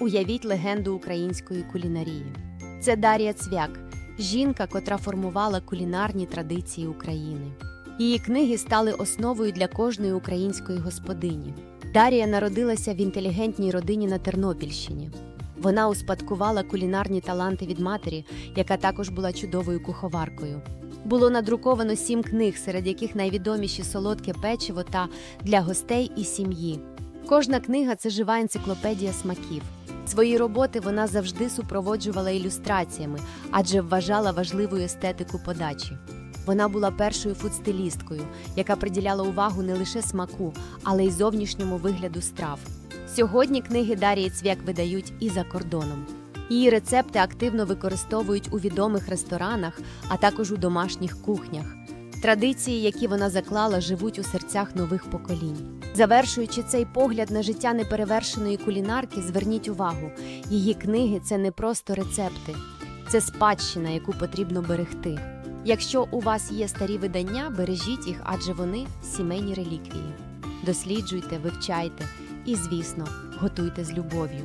Уявіть легенду української кулінарії. Це Дар'я Цвяк, жінка, котра формувала кулінарні традиції України. Її книги стали основою для кожної української господині. Дар'я народилася в інтелігентній родині на Тернопільщині. Вона успадкувала кулінарні таланти від матері, яка також була чудовою куховаркою. Було надруковано сім книг, серед яких найвідоміші солодке печиво та для гостей і сім'ї. Кожна книга це жива енциклопедія смаків. Свої роботи вона завжди супроводжувала ілюстраціями, адже вважала важливою естетику подачі. Вона була першою фудстилісткою, яка приділяла увагу не лише смаку, але й зовнішньому вигляду страв. Сьогодні книги Дарії Цвяк видають і за кордоном. Її рецепти активно використовують у відомих ресторанах, а також у домашніх кухнях. Традиції, які вона заклала, живуть у серцях нових поколінь. Завершуючи цей погляд на життя неперевершеної кулінарки, зверніть увагу: її книги це не просто рецепти, це спадщина, яку потрібно берегти. Якщо у вас є старі видання, бережіть їх, адже вони сімейні реліквії. Досліджуйте, вивчайте і, звісно, готуйте з любов'ю.